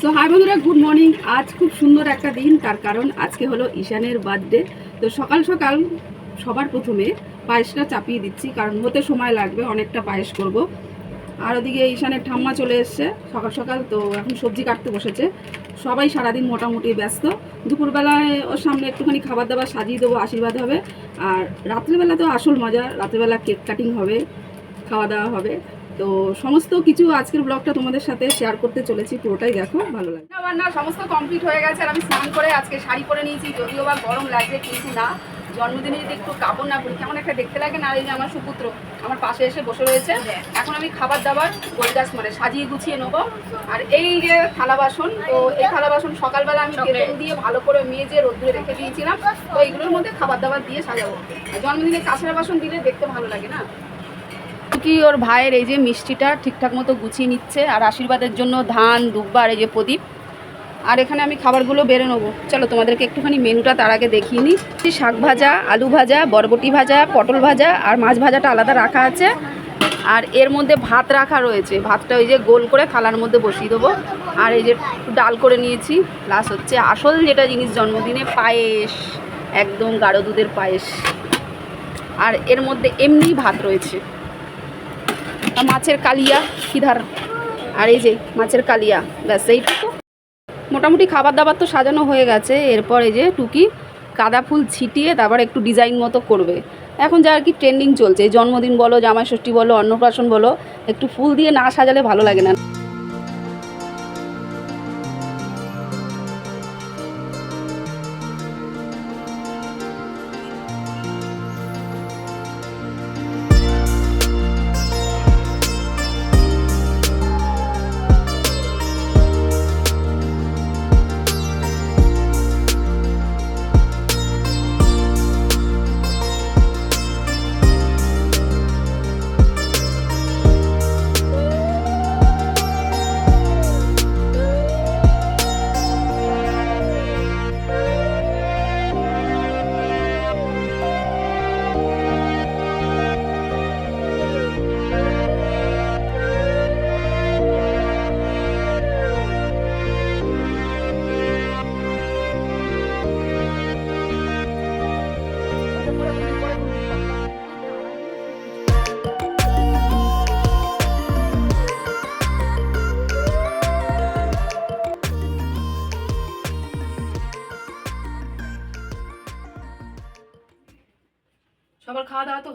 So hi বন্ধুরা good morning আজ খুব সুন্দর একটা দিন, তার কারণ আজকে হলো ঈশানের বার্থডে তো সকাল সকাল সবার প্রথমে পায়েসটা চাপিয়ে দিচ্ছি, কারণ হতে সময় লাগবে, অনেকটা পায়েস করব। আর ওদিকে ঈশানের ঠাম্মা চলে এসছে সকাল সকাল, তো এখন সবজি কাটতে বসেছে। সবাই সারাদিন মোটামুটি ব্যস্ত। দুপুরবেলায় ওর সামনে একটুখানি খাবার দাবার সাজিয়ে দেবো, আশীর্বাদ হবে। আর রাত্রেবেলা তো আসল মজা, রাত্রেবেলা কেক কাটিং হবে, খাওয়া দাওয়া হবে। তো সমস্ত কিছু আজকের ব্লগটা তোমাদের সাথে শেয়ার করতে চলেছি পুরোটাই দেখো ভালো লাগবে আমার না সমস্ত কমপ্লিট হয়ে গেছে আর আমি স্নান করে আজকে শাড়ি পরে নিয়েছি যদিও বা গরম লাগবে কিন্তু না। জন্মদিনে যদি একটু কাপড় না পরি কেমন একটা দেখতে লাগে না? আর এই যে আমার সুপুত্র আমার পাশে এসে বসে রয়েছে। এখন আমি খাবার দাবার গোলগাছ মানে সাজিয়ে গুছিয়ে নেব। আর এই যে থালা বাসন তো এই থালা বাসন সকালবেলা আমি তেল দিয়ে ভালো করে মেজে রোদ্দুরে রেখে দিয়েছিলাম। তো এইগুলোর মধ্যে খাবার দাবার দিয়ে সাজাবো। আর জন্মদিনে কাঁচরা বাসন দিলে দেখতে ভালো লাগে না? কি ওর ভাইয়ের এই যে মিষ্টিটা ঠিকঠাক মতো গুছিয়ে নিচ্ছে আর আশীর্বাদের জন্য ধান দুব্বা এই যে প্রদীপ। আর এখানে আমি খাবারগুলো বেড়ে নেব। চলো তোমাদেরকে একটুখানি মেনুটা তার আগে দেখিয়ে নিই। শাক ভাজা, আলু ভাজা, বরবটি ভাজা, পটল ভাজা আর মাছ ভাজাটা আলাদা রাখা আছে। আর এর মধ্যে ভাত রাখা রয়েছে। ভাতটা ওই যে গোল করে থালার মধ্যে বসিয়ে দেবো। আর এই যে ডাল করে নিয়েছি। প্লাস হচ্ছে আসল যেটা জিনিস জন্মদিনে পায়েস, একদম গাঢ় দুধের পায়েস। আর এর মধ্যে এমনি ভাত রয়েছে। মাছের কালিয়া কিধার আর এই যে মাছের কালিয়া, ব্যাস এইটুকু। মোটামুটি খাবার দাবার তো সাজানো হয়ে গেছে, এরপর এই যে টুকি কাদা ফুল ছিটিয়ে তারপর একটু ডিজাইন মতো করবে। এখন যা আর কি ট্রেন্ডিং চলছে জন্মদিন বলো জামাই ষষ্ঠী বলো, অন্নপ্রাশন বলো, একটু ফুল দিয়ে না সাজালে ভালো লাগে না।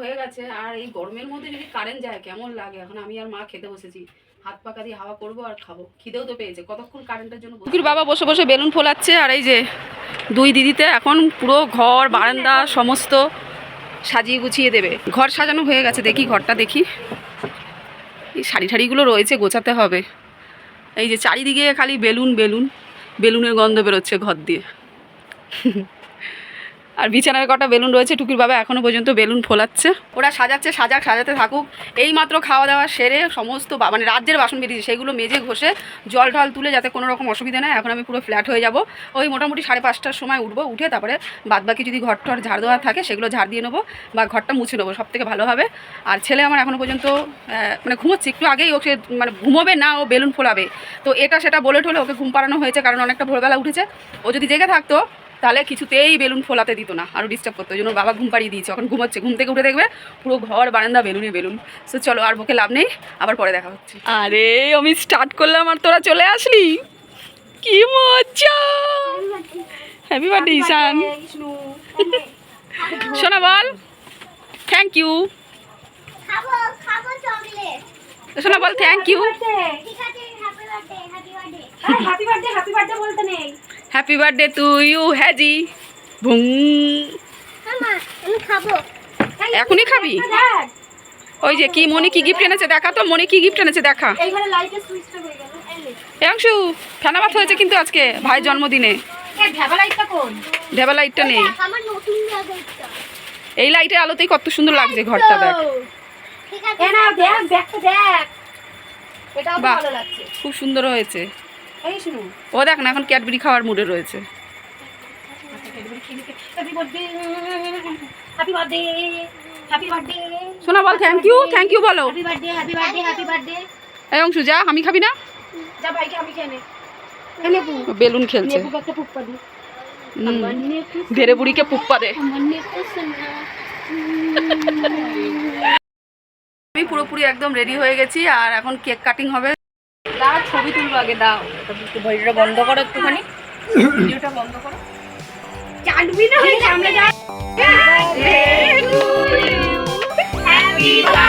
হয়ে গেছে। আর এই গরমের মধ্যে যদি কারেন্ট যায় কেমন লাগে? এখন আমি আর মা খেতে বসেছি। হাত পাকা দিয়ে হাওয়া করব আর খাব। খিদেও তো পেয়েছে। কতক্ষণ কারেন্টের জন্য কুকির বাবা বসে বসে বেলুন ফোলাচ্ছে আর এই যে দুই দিদিতে এখন পুরো ঘর বারান্দা সমস্ত সাজিয়ে গুছিয়ে দেবে। ঘর সাজানো হয়ে গেছে দেখি ঘরটা দেখি। এই শাড়ি ঠাড়িগুলো রয়েছে গোছাতে হবে। এই যে চারিদিকে খালি বেলুন বেলুন। বেলুনের গন্ধ বেরোচ্ছে ঘর দিয়ে। আর বিছানার কটা বেলুন রয়েছে, টুকির বাবা এখনও পর্যন্ত বেলুন ফোলাচ্ছে। ওরা সাজাচ্ছে, সাজাক, সাজাতে থাকুক। এই মাত্র খাওয়া দাওয়া সেরে সমস্ত মানে রাজ্যের বাসন বেরিয়েছে, সেগুলো মেজে ঘষে জল টল তুলে যাতে কোনো রকম অসুবিধা নেই। এখন আমি পুরো ফ্ল্যাট হয়ে যাব। ওই মোটামুটি সাড়ে পাঁচটার সময় উঠবো, উঠে তারপরে বাদবাকি যদি ঘর টর ঝাড় দেওয়া থাকে, সেগুলো ঝাড় দিয়ে নেব বা ঘরটা মুছে নেব সব থেকে ভালো হবে। আর ছেলে আমার এখনও পর্যন্ত মানে ঘুমোচ্ছে, একটু আগেই ওকে মানে ঘুমোবে না, ও বেলুন ফোলাবে। তো এটা সেটা বলে ঠলে ওকে ঘুম পাড়ানো হয়েছে, কারণ অনেকটা ভোরবেলা উঠেছে। ও যদি জেগে থাকতো তাহলে কিছুতেই বেলুন ফোলাতে দিত না আরও ডিস্টার্ব করতো। ওই জন্য বাবা ঘুম পাড়িয়ে দিয়েছে। এখন ঘুমোচ্ছে ঘুম থেকে উঠে দেখবে পুরো ঘর বারান্দা বেলুনে বেলুন। সো চলো আর বকে লাভ নেই আবার পরে দেখা হচ্ছে। আরে আমি স্টার্ট করলাম আর তোরা চলে আসলি? কি মজা! হ্যাপি বার্থডে ঈশান শোনা বল। থ্যাংক ইউ খাব খাব চকলেট শোনা বল থ্যাংক ইউ ঠিক happy birthday happy birthday happy birthday বলতে নেই। হ্যাপি বার্থডে টু ইউ হ্যাজি ভুং এখনই খাবি? ওই যে কি মনে কি গিফট এনেছে? দেখা তো মনে কি গিফট এনেছে? দেখা। অংশু ফেনা ভাত হয়েছে কিন্তু আজকে ভাই জন্মদিনে। ঢেবা লাইটটা নেই। এই লাইটের আলোতেই কত সুন্দর লাগছে ঘরটা দেখ। খুব সুন্দর হয়েছে। ও দেখ না এখন ক্যাডবেরি খাওয়ার মুডে রয়েছে। শোনা বল থ্যাংক ইউ থ্যাংক ইউ বলো। এই অংশু যা আমি খাবি না? বেলুন খেলছে। ধেরে বুড়িকে পুপ্পা দে। আমি পুরোপুরি একদম রেডি হয়ে গেছি আর এখন কেক কাটিং হবে। ছবি তুলবো আগে দাও। ভিডিওটা বন্ধ করো একটুখানি। ভিডিওটা বন্ধ করো। চাটবি না সামনে যাই Happy birthday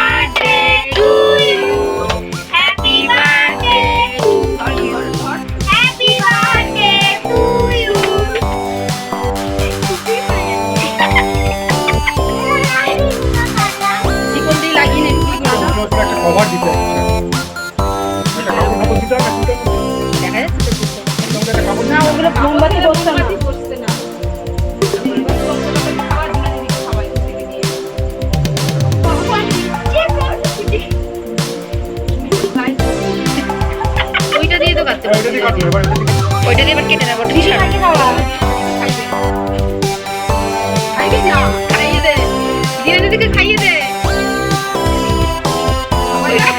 ওই যে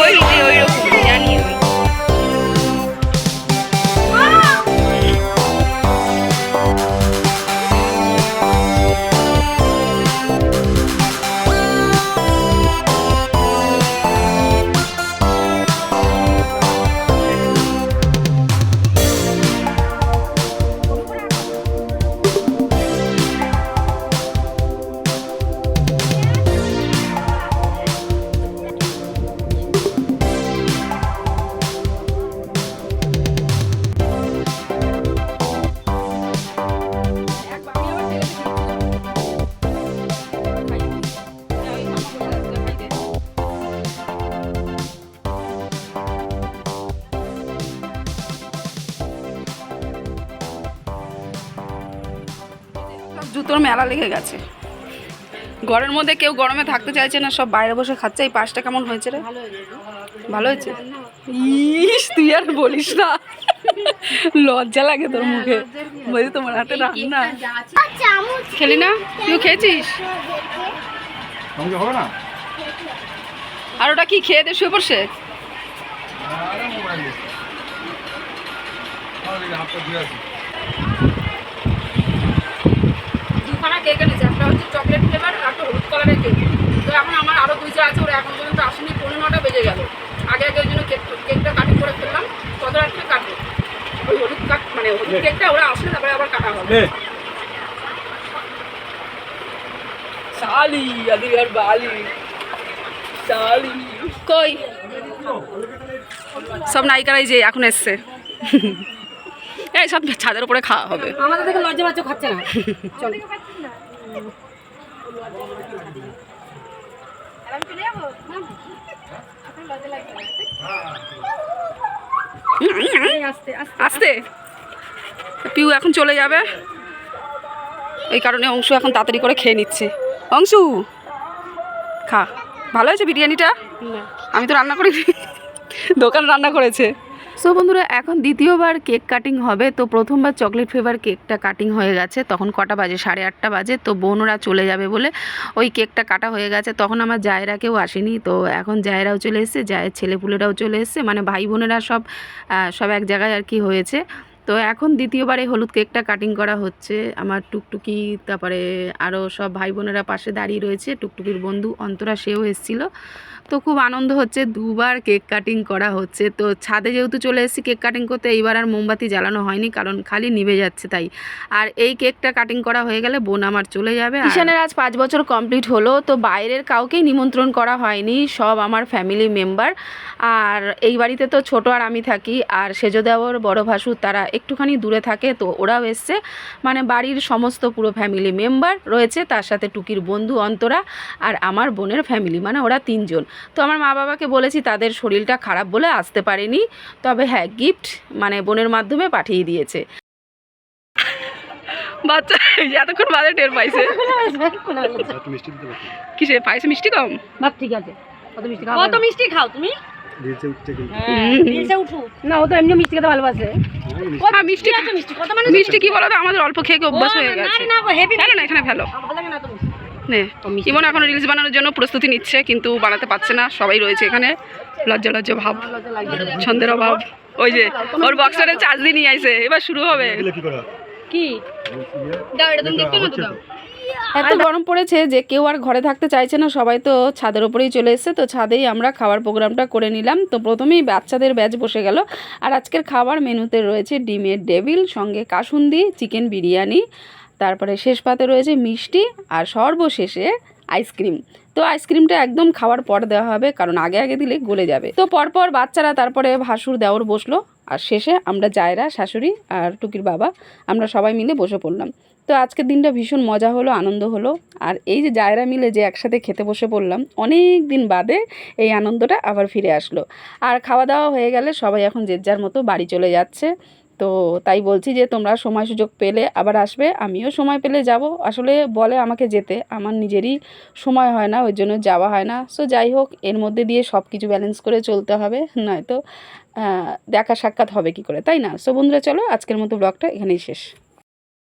ওই রকম জানি মেলা লেগে গেছে। ঘরের মধ্যে কেউ গরমে থাকতে চাইছে না সব বাইরে বসে খাচ্ছে। এই পাশটা কেমন হয়েছে রে? ভালো হয়েছে? ইস তুই আর বলিস না। লজ্জা লাগে তোর মুখে। বলছি তোমার হাতে রান্না। খেলি না? তুই খেয়েছিস? হবে না? আর ওটা কি খেয়ে দে শুয়ে পড়ছে? মোবাইল দেখতে আরে হাতটা ধুয়ে আসি দুখানা কেক এনেছে একটা হচ্ছে চকলেট ফ্লেভার আর একটা হলুদ কালারের কেক তো এখন দুইটা আছে ওরা এখন পর্যন্ত আসেনি পনেরো নটা বেজে গেল। আগে আগে ওই জন্য কেক কেকটা কাটিং করে ফেললাম কত রাত্রে কাটবো। ওই হলুদ কাট মানে হলুদ কেকটা ওরা আসলে তারপরে আবার কাটা হবে। আদি আর বালি। শালি। কই? সব নায়িকারাই যে এখন এসছে। এই সব ছাদের উপরে খাওয়া হবে। আমাদের দেখে লজ্জা পাচ্ছ খাচ্ছে না। চল। আস্তে পিউ এখন চলে যাবে। এই কারণে অংশু এখন তাড়াতাড়ি করে খেয়ে নিচ্ছে। অংশু খা। ভালো হয়েছে বিরিয়ানিটা? আমি তো রান্না করি। দোকান রান্না করেছে। সো বন্ধুরা, এখন দ্বিতীয়বার কেক কাটিং হবে। তো প্রথমবার চকলেট ফ্লেভার কেকটা কাটিং হয়ে গেছে। তখন কটা বাজে? সাড়ে আটটা বাজে। তো বোনরা চলে যাবে বলে ওই কেকটা কাটা হয়ে গেছে। তখন আমার জায়রা কেউ আসেনি। তো এখন জায়রাও চলে এসেছে, জায়ের ছেলেপুলেরাও চলে এসেছে। মানে ভাই বোনেরা সব সব এক জায়গায় আর কি হয়েছে। তো এখন দ্বিতীয়বার এই হলুদ কেকটা কাটিং করা হচ্ছে। আমার টুকটুকি, তারপরে আরও সব ভাই বোনেরা পাশে দাঁড়িয়ে রয়েছে। টুকটুকির বন্ধু অন্তরা, সেও এসেছিল। তো খুব আনন্দ হচ্ছে, দুবার কেক কাটিং করা হচ্ছে। তো ছাদে যেহেতু চলে এসেছি কেক কাটিং করতে, এইবার আর মোমবাতি জ্বালানো হয়নি, কারণ খালি নিভে যাচ্ছে তাই। আর এই কেকটা কাটিং করা হয়ে গেলে বোন আমার চলে যাবে ঈশানের আজ পাঁচ বছর কমপ্লিট হলো, তো বাইরের কাউকেই নিমন্ত্রণ করা হয়নি, সব আমার ফ্যামিলি মেম্বার। আর এই বাড়িতে তো ছোট আর আমি থাকি, আর সেজো দেওয়ার বড় ভাসু তারা একটুখানি দূরে থাকে, তো ওরাও এসছে। মানে বাড়ির সমস্ত পুরো ফ্যামিলি মেম্বার রয়েছে, তার সাথে টুকির বন্ধু অন্তরা আর আমার বোনের ফ্যামিলি মানে ওরা তিনজন। তো আমার মা বাবাকে বলেছি তাদের শরীরটা খারাপ বলে আসতে পারেনি। তবে হ্যাঁ গিফট মানে বোনের মাধ্যমে পাঠিয়ে দিয়েছে। বাচ্চা এতক্ষণ বাদে টের পাইছে। মিষ্টি কিসে পাইছে মিষ্টি কম? বাপ ঠিক আছে। কত মিষ্টি খাও কত মিষ্টি খাও তুমি? না ও তো এমনি মিষ্টি খেতে ভালোবাসে। হ্যাঁ মিষ্টি। মিষ্টি। মিষ্টি কি বলো তো আমাদের অল্প খেয়ে অভ্যাস হয়ে গেছে। না হেভি ফেলো না এখানে ফেলো ভালো লাগে না তো নে। ইমন এখন রিলস বানানোর জন্য প্রস্তুতি নিচ্ছে কিন্তু বানাতে পারছে না। সবাই রয়েছে এখানে। লজ্জা লজ্জা ভাব। ছন্দের অভাব। ওই যে ওর বক্সারে চার্জ দিয়ে নিয়ে আইছে। এবার শুরু হবে। কি করে? কি? দাও এটা তুমি দেখতে না তো দাও। এত গরম পড়েছে যে কেউ আর ঘরে থাকতে চাইছে না সবাই তো ছাদের ওপরেই চলে এসেছে তো ছাদেই আমরা খাওয়ার প্রোগ্রামটা করে নিলাম। তো প্রথমেই বাচ্চাদের ব্যাচ বসে গেল। আর আজকের খাবার মেনুতে রয়েছে ডিমের ডেভিল সঙ্গে কাসুন্দি চিকেন বিরিয়ানি তারপরে শেষ পাতে রয়েছে মিষ্টি আর সর্বশেষে আইসক্রিম। তো আইসক্রিমটা একদম খাওয়ার পর দেওয়া হবে, কারণ আগে আগে দিলে গলে যাবে। তো পরপর বাচ্চারা তারপরে ভাসুর দেওর বসল, আর শেষে আমরা জায়রা, শাশুড়ি আর টুকির বাবা, আমরা সবাই মিলে বসে পড়লাম। তো আজকের দিনটা ভীষণ মজা হলো, আনন্দ হলো, আর এই যে জায়রা মিলে যে একসাথে খেতে বসে পড়লাম, অনেক দিন বাদে এই আনন্দটা আবার ফিরে আসলো। আর খাওয়া দাওয়া হয়ে গেলে সবাই এখন যে যার মতো বাড়ি চলে যাচ্ছে। তো তাই বলছি যে তোমরা সময় সুযোগ পেলে আবার আসবে। আমিও সময় পেলে যাব। আসলে বলে আমাকে যেতে। আমার নিজেরই সময় হয় না, ওই জন্য যাওয়া হয় না। সো যাই হোক, এর মধ্যে দিয়ে সব কিছু ব্যালেন্স করে চলতে হবে। নয়তো দেখা সাক্ষাৎ হবে কি করে, তাই না? সো বন্ধুরা, চলো আজকের মতো ব্লগটা এখানেই শেষ।